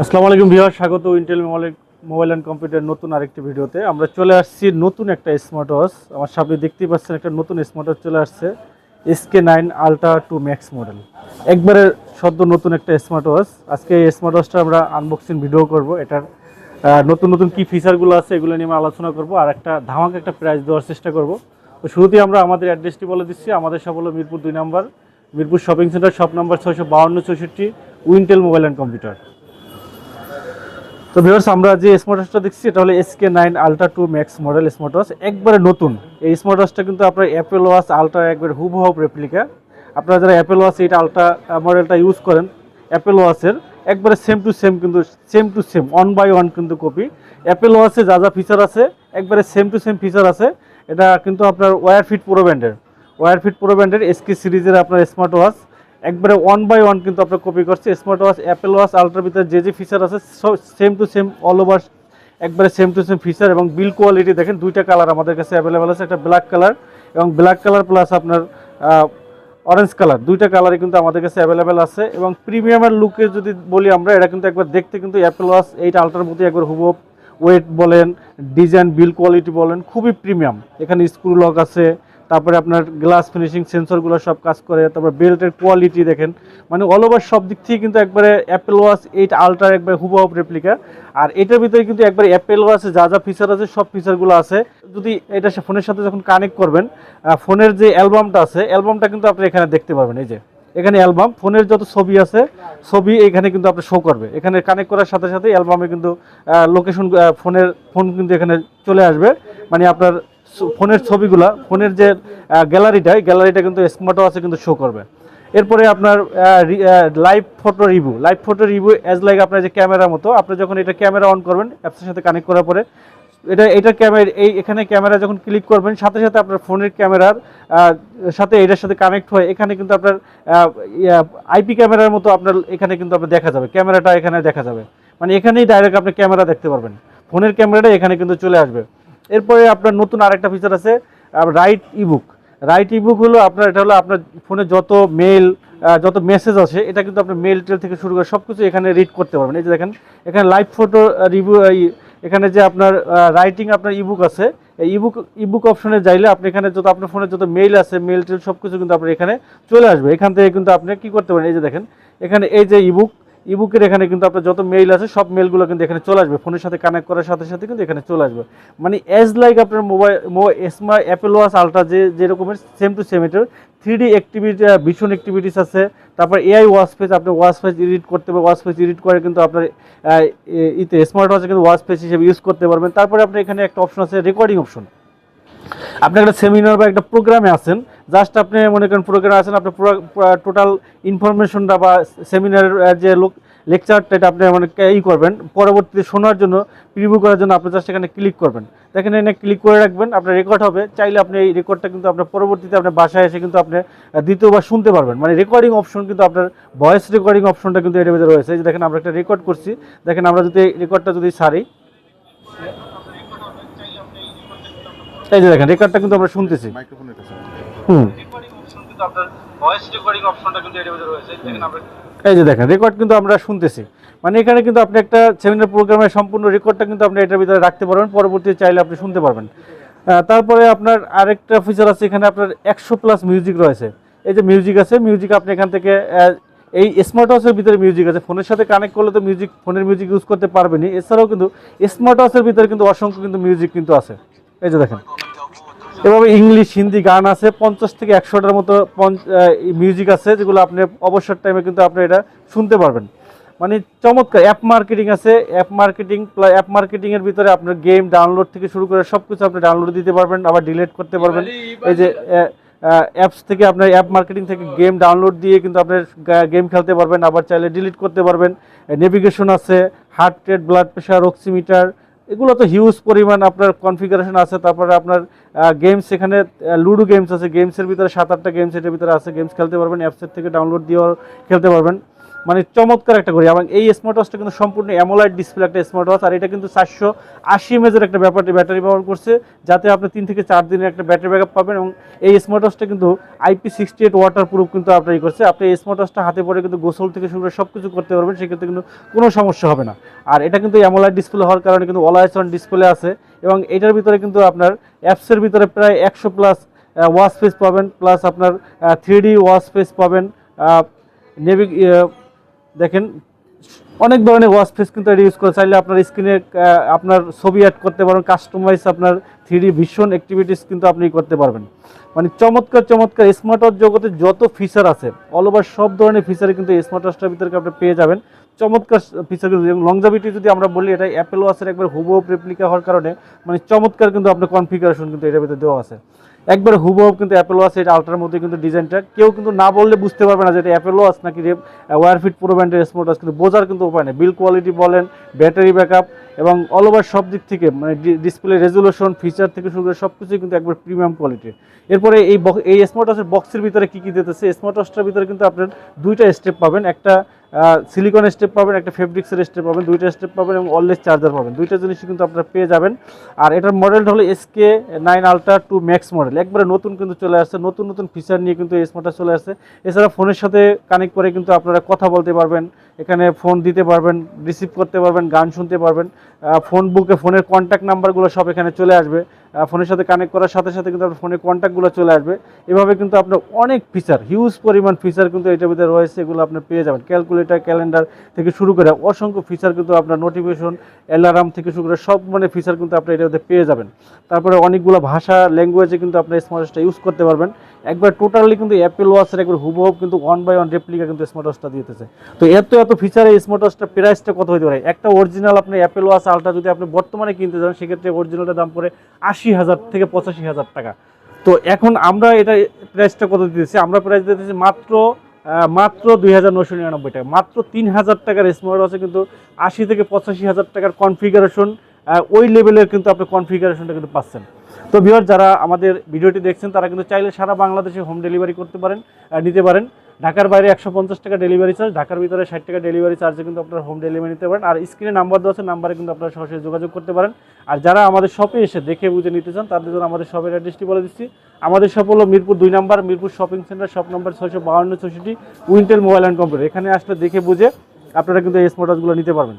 আসসালামু আলাইকুম ভিউয়ার স্বাগত Intel mobile mobile and computer নতুন আরেকটি ভিডিওতে। আমরা চলে আসছি নতুন একটা স্মার্ট ওয়াচ আমার সামনে দেখতেই পাচ্ছেন একটা নতুন স্মার্ট ওয়াচ চলে আসছে SK nine ultra two max model একবারে সদ্য নতুন একটা স্মার্ট ওয়াচ আজকে এই স্মার্ট ওয়াচটা আমরা আনবক্সিং ভিডিও করব। এটার নতুন নতুন কি ফিচারগুলো আছে এগুলো নিয়ে আলোচনা করব। আর একটা ধামাক একটা প্রাইস দেওয়ার চেষ্টা করব। তো শুরুতেই আমরা আমাদের অ্যাড্রেসটি বলে দিচ্ছি। আমাদের সব হলো মিরপুর দুই নম্বর। Mirpur shopping centre shop number ছয়শো বাউন্ন, চৌষট্টি উইন্টেল মোবাইল অ্যান্ড কম্পিউটার তো ভিউয়ার্স আমরা যে স্মার্ট ওয়াচটা দেখছি, এটা হলো SK nine ultra two max model smart watch একবারে নতুন। এই স্মার্ট ওয়াচটা কিন্তু আপনার অ্যাপেল ওয়াচ আলট্রা একবারে হুবহু রেপ্লিকা আপনারা যারা অ্যাপেল ওয়াচ এইটা আলট্রা মডেলটা ইউজ করেন অ্যাপেল ওয়াচের একবারে সেম টু সেম কিন্তু same to same one by one কিন্তু কপি অ্যাপেল ওয়াচে যা যা ফিচার আছে, একবারে সেম টু সেম ফিচার আছে। এটা কিন্তু আপনার ওয়্যার ফিট প্রো ব্যান্ডের ওয়ার ফিট প্রো ব্যান্ডের এসকে সিরিজের আপনার স্মার্ট ওয়াচ একবারে ওয়ান বাই ওয়ান কিন্তু আপনার কপি করছে। স্মার্ট ওয়াচ অ্যাপেল ওয়াচ আলট্রার ভিতরে যে যে ফিচার আছে same to same all over একবারে সেম টু সেম ফিচার এবং বিল কোয়ালিটি দেখেন, দুইটা কালার আমাদের কাছে অ্যাভেলেবেল আছে, একটা ব্ল্যাক কালার এবং ব্ল্যাক কালার প্লাস আপনার অরেঞ্জ কালার দুইটা কালারই কিন্তু আমাদের কাছে অ্যাভেলেবেল আছে এবং প্রিমিয়ামের লুকে যদি বলি আমরা, এটা কিন্তু একবার দেখতে কিন্তু অ্যাপেল ওয়াচ এইট আলট্রার মধ্যে একবার হুবহু ওয়েট বলেন ডিজাইন বিল কোয়ালিটি বলেন, খুবই প্রিমিয়াম এখানে স্ক্রু লক আছে তারপরে আপনার গ্লাস ফিনিশিং সেন্সরগুলো সব কাজ করে, তারপর বেল্টের কোয়ালিটি দেখেন। মানে অল ওভার সব দিক থেকে কিন্তু একবারে অ্যাপেল ওয়াচ এইট আলট্রার একবারে হুবহু রেপ্লিকা আর এটার ভিতরে কিন্তু একবারে অ্যাপেল ওয়াচে যা যা ফিচার আছে, সব ফিচারগুলো আছে। যদি এটা ফোনের সাথে যখন কানেক্ট করবেন ফোনের যে অ্যালবামটা আছে অ্যালবামটা কিন্তু আপনি এখানে দেখতে পারবেন, এই যে। এখানে অ্যালবাম ফোনের যত ছবি আছে, ছবি এখানে কিন্তু আপনি শো করবে। এখানে কানেক্ট করার সাথে সাথে অ্যালবামে কিন্তু লোকেশন ফোনের ফোন কিন্তু এখানে চলে আসবে। মানে আপনার ফোনের ছবিগুলা, ফোনের যে গ্যালারিটা গ্যালারিটা কিন্তু স্মার্ট ওয়াচে কিন্তু শো করবে। এরপরে আপনার live photo review live photo review as like আপনার যে ক্যামেরার মতো, আপনি যখন এটা ক্যামেরা অন করবেন অ্যাপসের সাথে কানেক্ট করার পরে, এটা এটা ক্যামেরা এই, এখানে ক্যামেরা যখন ক্লিক করবেন, সাথে সাথে আপনার ফোনের ক্যামেরার সাথে এটার সাথে কানেক্ট হয়, এখানে কিন্তু আপনার আইপি ক্যামেরার মতো আপনার এখানে কিন্তু আপনার দেখা যাবে। ক্যামেরাটা এখানে দেখা যাবে। মানে এখানেই ডাইরেক্ট আপনি ক্যামেরা দেখতে পারবেন। ফোনের ক্যামেরাটা এখানে কিন্তু চলে আসবে। এরপরে আপনার নতুন আরেকটা ফিচার আছে রাইট ইবুক রাইট ইবুক হলো আপনার, এটা হলো আপনার ফোনে যত মেল যত মেসেজ আছে এটা কিন্তু আপনার মেল টেল থেকে শুরু করে সব কিছু এখানে রিড করতে পারবেন। এই যে দেখেন, এখানে লাইভ ফটো রিভিউ এখানে যে আপনার রাইটিং আপনার ইবুক আছে, এই ইবুক ইবুক অপশনে যাইলে আপনি এখানে যত, আপনার ফোনে যত মেইল আছে মেল টেল সব কিছু কিন্তু আপনার এখানে চলে আসবে। এখান থেকে কিন্তু আপনি কি করতে পারেন? এই যে দেখেন, এখানে এই যে ইবুক ইবুকের এখানে কিন্তু আপনার যত মেইল আছে, সব মেলগুলো কিন্তু এখানে চলে আসবে। ফোনের সাথে কানেক্ট করার সাথে সাথে কিন্তু এখানে চলে আসবে। মানে অ্যাজ লাইক আপনার মোবাইল এসমা অ্যাপেল ওয়াচ আলট্রা যে যেরকমের সেম টু সেম এটার। থ্রি ডি অ্যাক্টিভিটি ভীষণ অ্যাক্টিভিটিস আছে। তারপর এআই ওয়াচ ফেস আপনি ওয়াচ পেজ এডিট করতে পারবেন ওয়াচ পেজ এডিট করে কিন্তু আপনার ইতে স্মার্ট ওয়াচে কিন্তু ওয়াচ পেজ হিসেবে ইউজ করতে পারবেন। তারপরে আপনি এখানে একটা অপশন আছে রেকর্ডিং অপশন আপনি একটা সেমিনার বা একটা প্রোগ্রামে আছেন জাস্ট আপনি মনে করেন প্রোগ্রামে আছেন আপনি পুরো টোটাল ইনফরমেশনটা বা সেমিনারের যে লোক লেকচারটা এটা আপনি মানে ই করবেন। পরবর্তীতে শোনার জন্য প্রিভিউ করার জন্য আপনি জাস্ট এখানে ক্লিক করবেন। দেখেন এখানে ক্লিক করে রাখবেন, আপনার রেকর্ড হবে। চাইলে আপনি এই রেকর্ডটা কিন্তু আপনার পরবর্তীতে আপনার বাসায় এসে কিন্তু আপনি দ্বিতীয়বার শুনতে পারবেন। মানে রেকর্ডিং অপশন কিন্তু আপনার ভয়েস রেকর্ডিং অপশনটা কিন্তু এটার ভিতরে রয়েছে। দেখেন আমরা একটা রেকর্ড করছি। দেখেন আমরা যদি রেকর্ডটা যদি সারি, এই যে দেখেন রেকর্ডটা কিন্তু আমরা শুনতেছি। এই যে দেখেন রেকর্ড কিন্তু আমরা শুনতেছি। মানে এখানে কিন্তু আপনি একটা সেমিনার প্রোগ্রামের সম্পূর্ণ রেকর্ডটা কিন্তু আপনি এটার ভিতরে রাখতে পারবেন পরবর্তীতে চাইলে আপনি শুনতে পারবেন। তারপরে আপনার আরেকটা ফিচার আছে এখানে আপনার একশো প্লাস মিউজিক রয়েছে। এই যে মিউজিক আছে মিউজিক আপনি এখান থেকে এই স্মার্ট ওয়াচের ভিতরে মিউজিক আছে। ফোনের সাথে কানেক্ট করলে তো মিউজিক ফোনের মিউজিক ইউজ করতে পারবেনি এছাড়াও কিন্তু স্মার্ট ওয়াচের ভিতরে কিন্তু অসংখ্য কিন্তু মিউজিক কিন্তু আছে। এই যে দেখেন। এভাবে ইংলিশ হিন্দি গান আছে পঞ্চাশ থেকে একশোটার মতো মিউজিক আছে যেগুলো আপনি অবসর টাইমে কিন্তু আপনি এটা শুনতে পারবেন। মানে চমৎকার অ্যাপ মার্কেটিং আছে অ্যাপ মার্কেটিং অ্যাপ মার্কেটিংয়ের ভিতরে আপনার গেম ডাউনলোড থেকে শুরু করে সব কিছু আপনি ডাউনলোড দিতে পারবেন আবার ডিলিট করতে পারবেন। এই যে অ্যাপস থেকে আপনার অ্যাপ মার্কেটিং থেকে গেম ডাউনলোড দিয়ে কিন্তু আপনার গেম খেলতে পারবেন আবার চাইলে ডিলিট করতে পারবেন। নেভিগেশন আছে heart rate blood pressure oximeter এগুলো তো হিউজ পরিমাণ আপনার কনফিগারেশন আছে, তারপরে আপনার গেমস এখানে লুডো গেমস আছে গেমসের ভিতরে সাত আটটা গেমস এটার ভিতরে আছে গেমস খেলতে পারবেন অ্যাপসের থেকে ডাউনলোড দিয়েও খেলতে পারবেন। মানে চমৎকার একটা ঘড়ি। এবং এই স্মার্ট ওয়াচটা কিন্তু সম্পূর্ণ অ্যামোলাইড ডিসপ্লে একটা স্মার্ট ওয়াচ আর এটা কিন্তু চারশো আশি এমএজের একটা ব্যাপারটি ব্যাটারি ব্যবহার করছে, যাতে আপনি তিন থেকে চার দিনের একটা ব্যাটারি ব্যাকআপ পাবেন। এবং এই স্মার্ট ওয়াচটা কিন্তু IP sixty eight waterproof কিন্তু আপনার করছে। আপনি এই স্মার্ট ওয়াচটা হাতে পরে কিন্তু গোসল থেকে শুরু করে সব কিছু করতে পারবেন, সেক্ষেত্রে কিন্তু কোনো সমস্যা হবে না। আর এটা কিন্তু অ্যামোলাইড ডিসপ্লে হওয়ার কারণে কিন্তু অন ডিসপ্লে আছে। এবং এটার ভিতরে কিন্তু আপনার অ্যাপসের ভিতরে প্রায় একশো প্লাস ওয়াচ পেজ পাবেন প্লাস আপনার থ্রি ডি ওয়াচ পেজ পাবেন নেভি দেখেন, অনেক ধরনের ওয়াচ ফেস কিন্তু এটা ইউজ করে। চাইলে আপনার স্ক্রিনে আপনার ছবি অ্যাড করতে পারবেন কাস্টমাইজ আপনার থ্রি ভিশন অ্যাক্টিভিটিস কিন্তু আপনি করতে পারবেন। মানে চমৎকার চমৎকার স্মার্ট ওয়াচ জগতে যত ফিচার আছে অল ওভার সব ধরনের ফিচারই কিন্তু স্মার্ট ওয়াচটার ভিতরে আপনি পেয়ে যাবেন। চমৎকার ফিচার কিন্তু লংজাবিটি যদি আমরা বলি, এটা অ্যাপেল ওয়াচের একবার হুবহু রেপ্লিকা হওয়ার কারণে মানে চমৎকার কিন্তু আপনার কনফিগারেশন কিন্তু এটার ভিতরে দেওয়া আছে। একবার হুবহু কিন্তু অ্যাপেল ওয়াচ এটা আলট্রার মধ্যে কিন্তু ডিজাইনটা কেউ কিন্তু না বললে বুঝতে পারবে না যে এটা অ্যাপেল ওয়াচ নাকি ওয়ার ফিট প্রো ব্যান্ডের স্মার্ট ওয়াচ কিন্তু বোঝার কিন্তু উপায় নেই। বিল কোয়ালিটি বলেন ব্যাটারি ব্যাকআপ এবং অল ওভার সব দিক থেকে মানে ডিসপ্লে রেজুলেশন ফিচার থেকে শুরু করে সব কিছুই কিন্তু একবার প্রিমিয়াম কোয়ালিটির এরপরে এই এই স্মার্ট ওয়াচের বক্সের ভিতরে কী কী দিতেছে? স্মার্ট ওয়াচটার ভিতরে কিন্তু আপনার দুইটা স্টেপ পাবেন। একটা সিলিকন স্টেপ পাবেন, একটা ফেব্রিক্সের স্টেপ পাবেন, দুইটা স্টেপ পাবেন এবং অললেস চার্জার পাবেন। দুইটা জিনিসই কিন্তু আপনারা পেয়ে যাবেন। আর এটার মডেলটা হলো SK nine ultra two max model একবারে নতুন কিন্তু চলে আসছে, নতুন নতুন ফিচার নিয়ে কিন্তু এই স্মার্টটা চলে আসছে। এছাড়া ফোনের সাথে কানেক্ট করে কিন্তু আপনারা কথা বলতে পারবেন, এখানে ফোন দিতে পারবেন রিসিভ করতে পারবেন, গান শুনতে পারবেন। ফোন বুকে ফোনের কন্ট্যাক্ট নাম্বারগুলো সব এখানে চলে আসবে। ফোনের সাথে কানেক্ট করার সাথে সাথে কিন্তু আপনার ফোনের কন্ট্যাক্টগুলো চলে আসবে। এভাবে কিন্তু আপনার অনেক ফিচার হিউজ পরিমাণ ফিচার কিন্তু এটার ভিতরে রয়েছে, এগুলো আপনি পেয়ে যাবেন। ক্যালকুলেটার ক্যালেন্ডার থেকে শুরু করে অসংখ্য ফিচার কিন্তু আপনার নোটিফিকেশন অ্যালার্ম থেকে শুরু করে সব মানে ফিচার কিন্তু আপনি এটার মধ্যে পেয়ে যাবেন। তারপরে অনেকগুলো ভাষা ল্যাঙ্গুয়েজে কিন্তু আপনি স্মার্ট ইউজ করতে পারবেন। একবার টোটালি কিন্তু অ্যাপেল ওয়াচের একবার হুবহু কিন্তু ওয়ান বাই ওয়ান রেপ্লিকা কিন্তু স্মার্ট ওয়াচটা দিতেছে। তো এত এত ফিচার স্মার্ট ওয়াচটা প্রাইসটা কত হতে পারে? একটা অরিজিনাল আপনি অ্যাপেল ওয়াচ আলটা যদি আপনি বর্তমানে কিনতে যান, সেক্ষেত্রে অরিজিনালটার দাম পড়ে আশি হাজার থেকে পঁচাশি হাজার টাকা। তো এখন আমরা এটা প্রাইসটা কত দিতেছি? আমরা প্রাইস দিতেছি মাত্র মাত্র দুই হাজার নশো নিরানব্বই টাকা। মাত্র তিন হাজার টাকার স্মার্ট ওয়াচে কিন্তু আশি থেকে পঁচাশি হাজার টাকার কনফিগারেশন ওই লেভেলের কিন্তু আপনি কনফিগারেশনটা কিন্তু পাচ্ছেন। তো ভিউয়ার যারা আমাদের ভিডিওটি দেখছেন, তারা কিন্তু চাইলে সারা বাংলাদেশে হোম ডেলিভারি করতে পারেন নিতে পারেন। ঢাকার বাইরে একশো পঞ্চাশ টাকা ডেলিভারি চার্জ ঢাকার ভিতরে ষাট টাকা ডেলিভারি চার্জে কিন্তু আপনারা হোম ডেলিভারি নিতে পারেন। আর স্ক্রিনে নাম্বার দেওয়া আছে নাম্বারে কিন্তু আপনারা সরাসরি যোগাযোগ করতে পারেন। আর যারা আমাদের শপে এসে দেখে বুঝে নিতে চান, তাদের জন্য আমাদের শপের অ্যাড্রেসটি বলে দিচ্ছি। আমাদের শপ হলো মিরপুর দুই number, Mirpur shopping centre shop নম্বর ছয়শো বাউন্ন চৌষট্টি উইন্টেল মোবাইল অ্যান্ড কম্পিউটার এখানে আসলে দেখে বুঝে আপনারা কিন্তু এই স্মার্ট নিতে পারবেন।